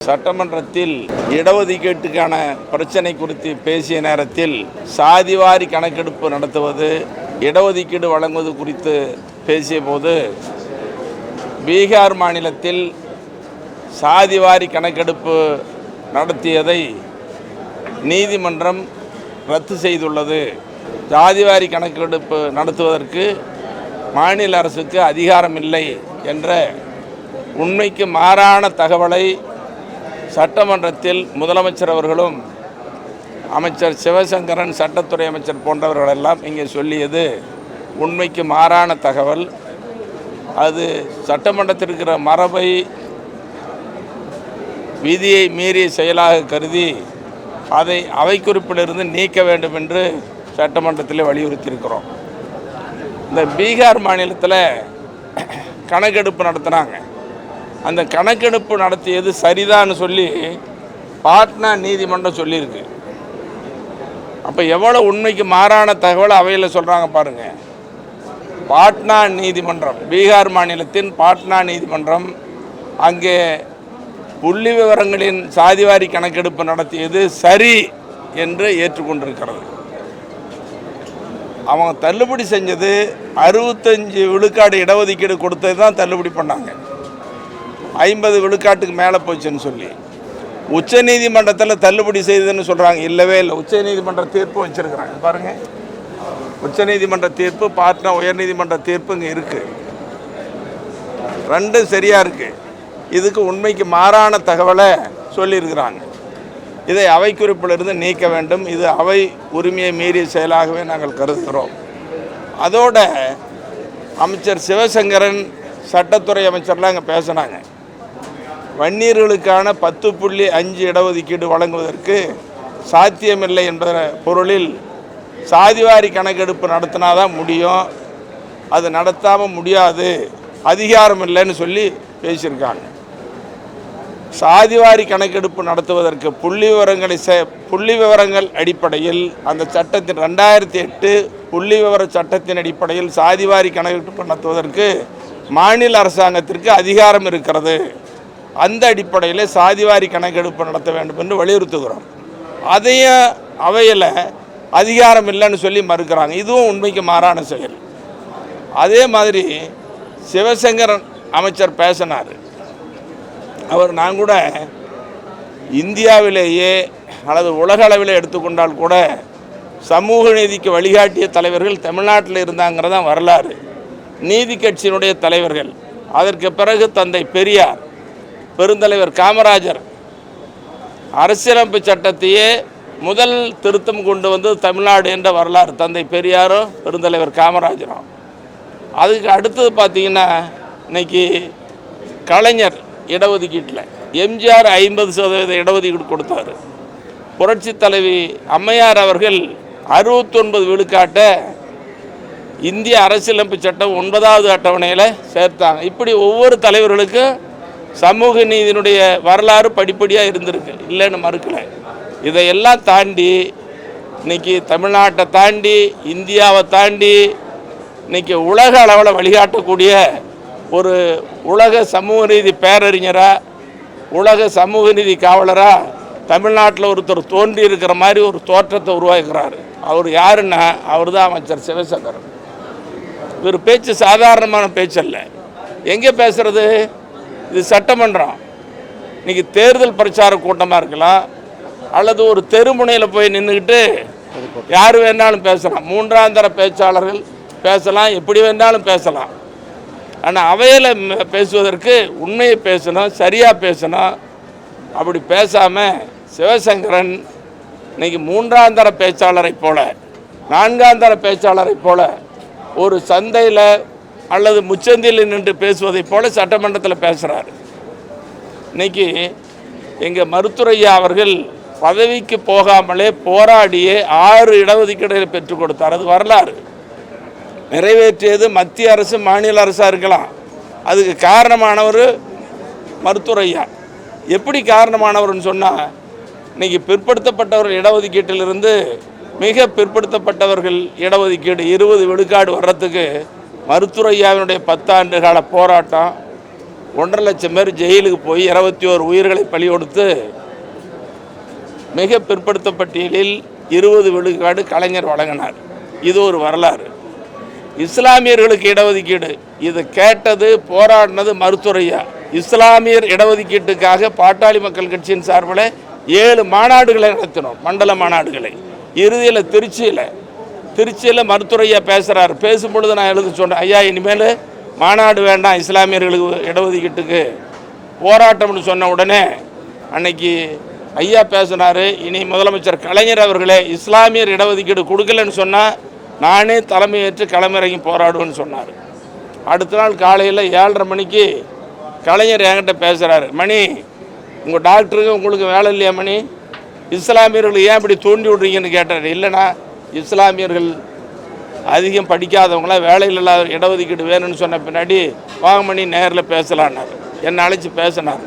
சட்டமன்றத்தில் இடஒதுக்கீட்டுக்கான பிரச்சனை குறித்து பேசிய நேரத்தில் சாதிவாரி கணக்கெடுப்பு நடத்துவது இடஒதுக்கீடு வழங்குவது குறித்து பேசிய போது பீகார் மாநிலத்தில் சாதிவாரி கணக்கெடுப்பு நடத்தியதை நீதிமன்றம் ரத்து செய்துள்ளது. சாதிவாரி கணக்கெடுப்பு நடத்துவதற்கு மாநில அரசுக்கு அதிகாரம் இல்லை என்ற உண்மைக்கு மாறான தகவலை சட்டமன்றத்தில் முதலமைச்சர் அவர்களும் அமைச்சர் சிவசங்கரன் சட்டத்துறை அமைச்சர் போன்றவர்களெல்லாம் இங்கே சொல்லியது உண்மைக்கு மாறான தகவல். அது சட்டமன்றத்தில் இருக்கிற மரபை விதியை மீறிய செயலாக கருதி அதை அவை குறிப்பிலிருந்து நீக்க வேண்டும் என்று சட்டமன்றத்தில் வலியுறுத்தியிருக்கிறோம். இந்த பீகார் மாநிலத்தில் கணக்கெடுப்பு நடத்துனாங்க. அந்த கணக்கெடுப்பு நடத்தியது சரிதான்னு சொல்லி பாட்னா நீதிமன்றம் சொல்லியிருக்கு. அப்போ எவ்வளோ உண்மைக்கு மாறான தகவலை அவையில் சொல்கிறாங்க பாருங்க. பாட்னா நீதிமன்றம் பீகார் மாநிலத்தின் பாட்னா நீதிமன்றம் அங்கே புள்ளி விவரங்களின் சாதிவாரி கணக்கெடுப்பு நடத்தியது சரி என்று ஏற்றுக்கொண்டிருக்கிறது. அவங்க தள்ளுபடி செஞ்சது அறுபத்தஞ்சு விழுக்காடு இடஒதுக்கீடு கொடுத்தது தான் தள்ளுபடி பண்ணாங்க. ஐம்பது விழுக்காட்டுக்கு மேலே போச்சுன்னு சொல்லி. உச்ச நீதிமன்றத்தில் தள்ளுபடி செய்ததுன்னு சொல்கிறாங்க இல்லவே இல்லை. உச்ச நீதிமன்ற தீர்ப்பு வச்சுருக்குறாங்க. பாருங்கள் உச்ச நீதிமன்ற தீர்ப்பு பாட்னா உயர்நீதிமன்ற தீர்ப்பு இங்கே இருக்குது ரெண்டும் சரியாக இருக்குது இதுக்கு உண்மைக்கு மாறான தகவலை சொல்லியிருக்கிறாங்க. இதை அவை குறிப்பிலிருந்து நீக்க வேண்டும். இது அவை உரிமையை மீறிய செயலாகவே நாங்கள் கருதுகிறோம். அதோட அமைச்சர் சிவசங்கரன் சட்டத்துறை அமைச்சர்லாம் அங்கே பேசினாங்க. வன்னியர்களுக்கான பத்து புள்ளி அஞ்சு இடஒதுக்கீடு வழங்குவதற்கு சாத்தியமில்லை என்ற பொருளில் சாதிவாரி கணக்கெடுப்பு நடத்தினா தான் முடியும். அது நடத்தாமல் முடியாது. அதிகாரம் இல்லைன்னு சொல்லி பேசியிருக்காங்க. சாதிவாரி கணக்கெடுப்பு நடத்துவதற்கு புள்ளி விவரங்களை சே புள்ளி விவரங்கள் அடிப்படையில் அந்த சட்டத்தின் ரெண்டாயிரத்தி எட்டு புள்ளி விவர சட்டத்தின் அடிப்படையில் சாதிவாரி கணக்கெடுப்பு நடத்துவதற்கு மாநில அரசாங்கத்திற்கு அதிகாரம் இருக்கிறது. அந்த அடிப்படையில் சாதிவாரி கணக்கெடுப்பு நடத்த வேண்டும் என்று வலியுறுத்துகிறோம். அதையும் அவையில் அதிகாரம் இல்லைன்னு சொல்லி மறுக்கிறாங்க. இதுவும் உண்மைக்கு மாறான செயல். அதே மாதிரி சிவசங்கரன் அமைச்சர் பேசினார். அவர் நான் கூட இந்தியாவிலேயே அல்லது உலக அளவில் எடுத்துக்கொண்டால் கூட சமூக நீதிக்கு வழிகாட்டிய தலைவர்கள் தமிழ்நாட்டில் இருந்தாங்கிறதான் வரலாறு. நீதி கட்சியினுடைய தலைவர்கள். அதற்கு பிறகு தந்தை பெரியார். பெருந்தலைவர் காமராஜர் அரசியலமைப்பு சட்டத்தையே முதல் திருத்தம் கொண்டு வந்து தமிழ்நாடு என்ற வரலாறு. தந்தை பெரியாரும் பெருந்தலைவர் காமராஜரும். அதுக்கு அடுத்தது பார்த்தீங்கன்னா இன்னைக்கு கலைஞர் இடஒதுக்கீட்டில் எம்ஜிஆர் ஐம்பது சதவீத இடஒதுக்கீடு கொடுத்தாரு. புரட்சி தலைவி அம்மையார் அவர்கள் அறுபத்தொன்பது விழுக்காட்டை இந்திய அரசியலமைப்பு சட்டம் ஒன்பதாவது அட்டவணையில் சேர்த்தாங்க. இப்படி ஒவ்வொரு தலைவர்களுக்கும் சமூக நீதியினுடைய வரலாறு படிப்படியாக இருந்திருக்கு. இல்லைன்னு மறுக்கலை. இதையெல்லாம் தாண்டி இன்றைக்கி தமிழ்நாட்டை தாண்டி இந்தியாவை தாண்டி இன்றைக்கி உலக அளவில் வழிகாட்டக்கூடிய ஒரு உலக சமூக நீதி பேரறிஞராக உலக சமூக நீதி காவலராக தமிழ்நாட்டில் ஒருத்தர் தோன்றி இருக்கிற மாதிரி ஒரு தோற்றத்தை உருவாக்குறாரு. அவர் யாருன்னா அவர் தான் அமைச்சர் சிவசங்கரன் இவர் பேச்சு சாதாரணமான பேச்சு அல்ல எங்கே பேசுகிறது இது சட்டமன்றம். இன்னைக்கு தேர்தல் பிரச்சார கூட்டமாக இருக்கலாம் அல்லது ஒரு தெருமுனையில் போய் நின்றுக்கிட்டு யார் வேணாலும் பேசலாம். மூன்றாம் தர பேச்சாளர்கள் பேசலாம் எப்படி வேணாலும் பேசலாம். ஆனால் அவையில் பேசுவதற்கு உண்மையை பேசணும் சரியாக பேசணும். அப்படி பேசாமல் சிவசங்கரன் இன்னைக்கு மூன்றாம் தர பேச்சாளரைப் போல நான்காம் தர பேச்சாளரைப் போல ஒரு சந்தையில் அல்லது முச்சந்தியில் நின்று பேசுவதைப் போல சட்டமன்றத்தில் பேசுகிறார் இன்னைக்கு எங்கள் மருத்துரையா அவர்கள் பதவிக்கு போகாமலே போராடியே ஆறு இடஒதுக்கீடுகளை பெற்றுக் கொடுத்தார். அது வரலாறு. நிறைவேற்றியது மத்திய அரசு மாநில அரசாக இருக்கலாம். அதுக்கு காரணமானவர் மருத்துவரையா. எப்படி காரணமானவர்னு சொன்னால் இன்னைக்கு பிற்படுத்தப்பட்டவர்கள் இடஒதுக்கீட்டிலிருந்து மிக பிற்படுத்தப்பட்டவர்கள் இடஒதுக்கீடு இருபது விழுக்காடு வர்றதுக்கு மருத்துவரையாவினுடைய பத்தாண்டு கால போராட்டம் ஒன்றரை லட்சம் பேர் ஜெயிலுக்கு போய் இருபத்தி ஓரு உயிர்களை பலி கொடுத்து மிக பிற்படுத்தப்பட்டியலில் இருபது விழுக்காடு கலைஞர் வழங்கினார். இது ஒரு வரலாறு. இஸ்லாமியர்களுக்கு இடஒதுக்கீடு. இது கேட்டது போராடினது மருத்துவரையா. இஸ்லாமியர் இடஒதுக்கீட்டுக்காக பாட்டாளி மக்கள் கட்சியின் சார்பில் ஏழு மாநாடுகளை நடத்தினோம் மண்டல மாநாடுகளை. இறுதியில் திருச்சியில் திருச்சியில் மருத்துவரையா பேசுகிறார் பேசும்பொழுது நான் எழுத சொன்னேன் ஐயா இனிமேல் மாநாடு வேண்டாம் இஸ்லாமியர்களுக்கு இடஒதுக்கீட்டுக்கு போராட்டம்னு சொன்ன உடனே அன்னைக்கு ஐயா பேசினார். இனி முதலமைச்சர் கலைஞர் அவர்களே இஸ்லாமியர் இடஒதுக்கீடு கொடுக்கலன்னு சொன்னால் நானே தலைமையேற்று களமிறங்கி போராடுவேன்னு சொன்னார். அடுத்த நாள் காலையில் ஏழரை மணிக்கு கலைஞர் என்கிட்ட பேசுகிறாரு மணி உங்கள் டாக்டருக்கு உங்களுக்கு வேலை இல்லையா மணி? இஸ்லாமியர்கள் ஏன் இப்படி தூண்டி விட்றீங்கன்னு கேட்டார். இல்லைண்ணா இஸ்லாமியர்கள் அதிகம் படிக்காதவங்களாம் வேலையில் இல்லாத இடஒதுக்கீடு வேணும்னு சொன்ன பின்னாடி வாகமணி நேரில் பேசலான்னார். என்னை அழைச்சி பேசினார்.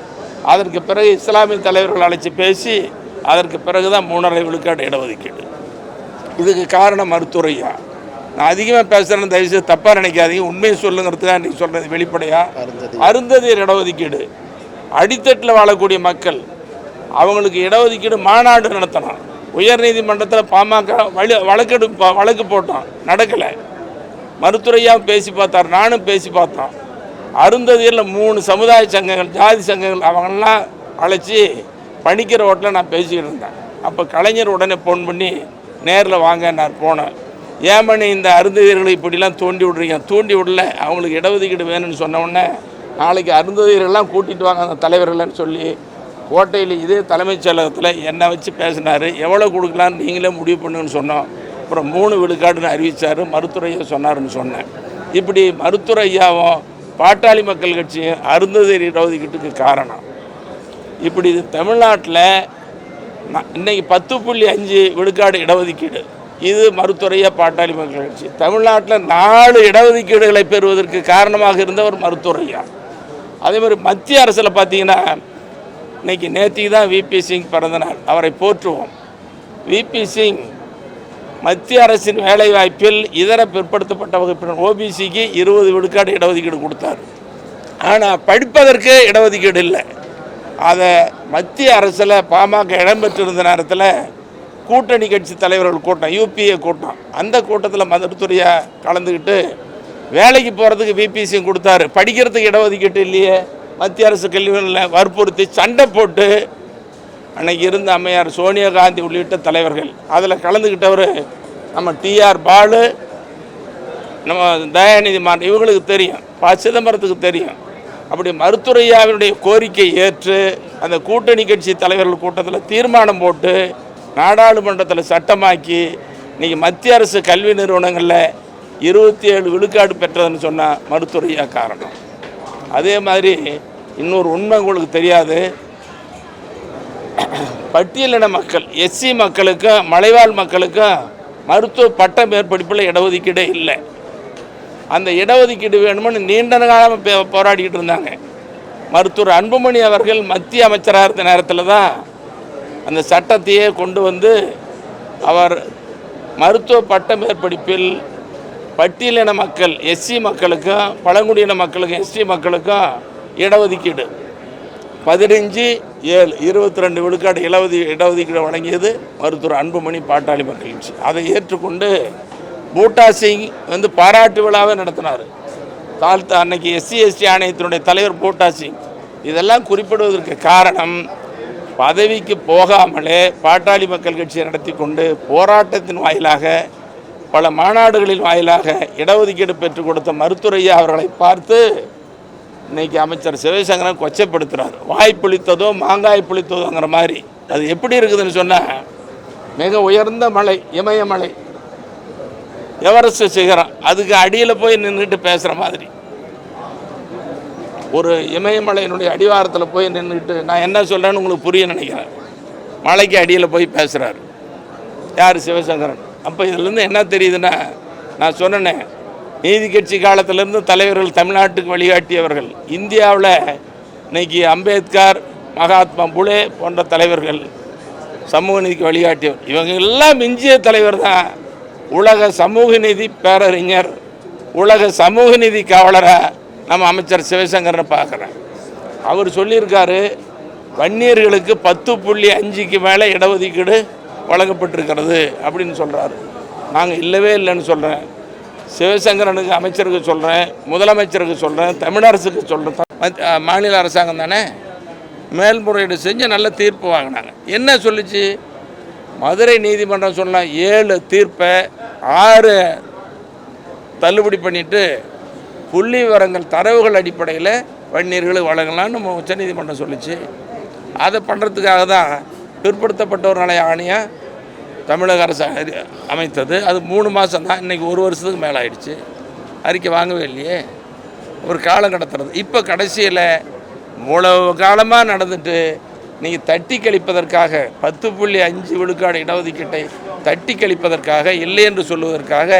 அதற்கு பிறகு இஸ்லாமிய தலைவர்கள் அழைச்சி பேசி அதற்கு பிறகு தான் மூணரை விழுக்காடு இடஒதுக்கீடு. இதுக்கு காரணம் மருத்துவரையா? நான் அதிகமாக பேசுகிறேன்னு தயவுசெய்து தப்பாக நினைக்காதீங்க. உண்மையை சொல்லுங்கிறதுக்காக நீங்கள் சொல்கிறது வெளிப்படையாக அருந்ததியர் இடஒதுக்கீடு. அடித்தட்டில் வாழக்கூடிய மக்கள் அவங்களுக்கு இடஒதுக்கீடு மாநாடு நடத்தணும். உயர்நீதிமன்றத்தில் பாமக வழி வழக்கெடு ப- வழக்கு போட்டோம் நடக்கலை. மருத்துறையாக பேசி பார்த்தார். நானும் பேசி பார்த்தோம். அருந்ததியில் மூணு சமுதாய சங்கங்கள் ஜாதி சங்கங்கள் அவங்கெல்லாம் அழைச்சி பணிக்கிற ஓட்டில் நான் பேசிக்கிட்டு இருந்தேன். அப்போ கலைஞர் உடனே ஃபோன் பண்ணி நேரில் வாங்க நான் போனேன். ஏமனி இந்த அருந்ததியர்களை இப்படிலாம் தூண்டி விட்றீங்க? தூண்டி விடல. அவங்களுக்கு இடஒதுக்கீடு வேணும்னு சொன்ன உடனே நாளைக்கு அருந்ததியர்கள்லாம் கூட்டிகிட்டு வாங்க அந்த தலைவர்கள்னு சொல்லி கோட்டையில் இதே தலைமைச் செயலகத்தில் என்னை வச்சு பேசினார். எவ்வளோ கொடுக்கலான்னு நீங்களே முடிவு பண்ணுங்கன்னு சொன்னோம். அப்புறம் மூணு விழுக்காடுன்னு அறிவித்தார் மருத்துவரையா சொன்னார்னு சொன்னேன். இப்படி மருத்துவரையாவும் பாட்டாளி மக்கள் கட்சியும் அருந்ததேரி இடஒதுக்கீட்டுக்கு காரணம். இப்படி இது தமிழ்நாட்டில் இன்றைக்கி பத்து புள்ளி அஞ்சு விழுக்காடு இடஒதுக்கீடு. இது மருத்துவரையா பாட்டாளி மக்கள் கட்சி. தமிழ்நாட்டில் நாலு இடஒதுக்கீடுகளை பெறுவதற்கு காரணமாக இருந்தவர் மருத்துவரையா அதே மாதிரி மத்திய அரசில் பார்த்தீங்கன்னா இன்னைக்கு நேற்றுக்கு தான் விபி சிங் பிறந்த நாள் அவரை போற்றுவோம். விபி சிங் மத்திய அரசின் வேலைவாய்ப்பில் இதர பிற்படுத்தப்பட்ட வகுப்பினர் ஓபிசிக்கு இருபது விழுக்காடு இடஒதுக்கீடு கொடுத்தார். ஆனால் படிப்பதற்கு இடஒதுக்கீடு இல்லை. அதை மத்திய அரசில் பாமக இடம்பெற்றிருந்த நேரத்தில் கூட்டணி கட்சி தலைவர்கள் கூட்டம் யூபிஏ கூட்டம். அந்த கூட்டத்தில் மதுரத்துறையா கலந்துக்கிட்டு வேலைக்கு போகிறதுக்கு விபிசிங் கொடுத்தாரு. படிக்கிறதுக்கு இடஒதுக்கீட்டு இல்லையே. மத்திய அரசு கல்விகளில் வற்புறுத்தி சண்டை போட்டு அன்னைக்கு இருந்த அம்மையார் சோனியா காந்தி உள்ளிட்ட தலைவர்கள். அதில் கலந்துக்கிட்டவர் நம்ம டிஆர் பாலு நம்ம தயாநிதி மாறன். இவங்களுக்கு தெரியும். ப சிதம்பரத்துக்கு தெரியும். அப்படி மருத்துரையாவினுடைய கோரிக்கை ஏற்று அந்த கூட்டணி கட்சி தலைவர்கள் கூட்டத்தில் தீர்மானம் போட்டு நாடாளுமன்றத்தில் சட்டமாக்கி இன்றைக்கி மத்திய அரசு கல்வி நிறுவனங்களில் இருபத்தி ஏழு விழுக்காடு பெற்றதுன்னு சொன்னால் மருத்துரையா காரணம். அதே மாதிரி இன்னொரு உண்மை உங்களுக்கு தெரியாது. பட்டியலின மக்கள் எஸ்சி மக்களுக்கும் மலைவாழ் மக்களுக்கும் மருத்துவ பட்ட மேற்படிப்பில் இடஒதுக்கீடே இல்லை. அந்த இடஒதுக்கீடு வேணும்னு நீண்ட காலம் போராடிக்கிட்டு இருந்தாங்க. மருத்துவர் அன்புமணி அவர்கள் மத்திய அமைச்சராக இருந்த நேரத்தில் தான் அந்த சட்டத்தையே கொண்டு வந்து அவர் மருத்துவ பட்ட மேற்படிப்பில் பட்டியலின மக்கள் எஸ்சி மக்களுக்கும் பழங்குடியின மக்களுக்கும் எஸ்டி மக்களுக்கும் இடஒதுக்கீடு. பதினஞ்சு ஏழு இருபத்தி ரெண்டு விழுக்காடு இலவதி இடஒதுக்கீடு வழங்கியது மருத்துவர் அன்புமணி பாட்டாளி மக்கள் கட்சி அதை ஏற்றுக்கொண்டு பூட்டா சிங் வந்து பாராட்டு விழாவை நடத்தினார். தாழ்த்த அன்னைக்கு எஸ்சி எஸ்டி ஆணையத்தினுடைய தலைவர் பூட்டா சிங் இதெல்லாம் குறிப்பிடுவதற்கு காரணம் பதவிக்கு போகாமலே பாட்டாளி மக்கள் கட்சியை நடத்தி கொண்டு போராட்டத்தின் வாயிலாக பல மாநாடுகளின் வாயிலாக இடஒதுக்கீடு பெற்றுக் கொடுத்த மருத்துவரையா அவர்களை பார்த்து இன்னைக்கு அமைச்சர் சிவசங்கரன் கொச்சைப்படுத்துகிறார் வாய் புளித்ததோ மாங்காய் புளித்ததோங்கிற மாதிரி. அது எப்படி இருக்குதுன்னு சொன்னால் மிக உயர்ந்த மலை இமயமலை எவரெஸ்ட் சிகரம் அதுக்கு அடியில் போய் நின்றுட்டு பேசுகிற மாதிரி. ஒரு இமயமலையினுடைய அடிவாரத்தில் போய் நின்றுட்டு நான் என்ன சொல்கிறேன்னு உங்களுக்கு புரிய நினைக்கிறேன். மலைக்கு அடியில் போய் பேசுகிறார் யார் சிவசங்கரன் அப்போ இதுலேருந்து என்ன தெரியுதுன்னா நான் சொன்னேனே நீதி கட்சி காலத்திலேருந்து தலைவர்கள் தமிழ்நாட்டுக்கு வழிகாட்டியவர்கள். இந்தியாவில் இன்னைக்கு அம்பேத்கர் மகாத்மா புலே போன்ற தலைவர்கள் சமூக நீதிக்கு வழிகாட்டியவர். இவங்க எல்லாம் மிஞ்சிய தலைவர் தான். உலக சமூக நீதி பேரறிஞர் உலக சமூக நீதி காவலராக நம்ம அமைச்சர் சிவசங்கரனை பார்க்குறேன். அவர் சொல்லியிருக்காரு வன்னியர்களுக்கு பத்து புள்ளி அஞ்சுக்கு மேலே இடஒதுக்கீடு வழங்கப்பட்டிருக்கிறது அப்படின்னு சொல்கிறாரு நாங்கள் இல்லவே இல்லைன்னு சொல்கிறேன் சிவசங்கரனுக்கு அமைச்சருக்கு சொல்கிறேன் முதலமைச்சருக்கு சொல்கிறேன் தமிழரசுக்கு சொல்கிறேன் மாநில அரசாங்கம் தானே? மேல்முறையீடு செஞ்சு நல்ல தீர்ப்பு வாங்கினாங்க. என்ன சொல்லுச்சு? மதுரை நீதிமன்றம் சொன்ன ஏழு தீர்ப்பை ஆறு தள்ளுபடி பண்ணிட்டு புள்ளி விவரங்கள் தரவுகள் அடிப்படையில் வன்னியர்களை வழங்கலாம்னு நம்ம உச்சநீதிமன்றம் சொல்லுச்சு. அதை பண்ணுறதுக்காக தான் பிற்படுத்தப்பட்டோர் நல ஆணையம் தமிழக அரசு அமைத்தது. அது மூணு மாதம் தான். இன்றைக்கி ஒரு வருஷத்துக்கு மேலே ஆயிடுச்சு. அறிக்கை வாங்கவே இல்லையே. ஒரு காலம் கடத்துறது. இப்போ கடைசியில் இவ்வளவு காலமாக நடந்துட்டு நீங்கள் தட்டி கழிப்பதற்காக பத்து புள்ளி அஞ்சு விழுக்காடு இடஒதுக்கீட்டை தட்டி கழிப்பதற்காக இல்லை என்று சொல்லுவதற்காக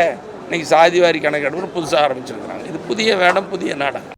இன்னைக்கு சாதிவாரி கணக்கெடுப்பு புதுசாக ஆரம்பிச்சிருக்கிறாங்க. இது புதிய வேடம் புதிய நாடகம்.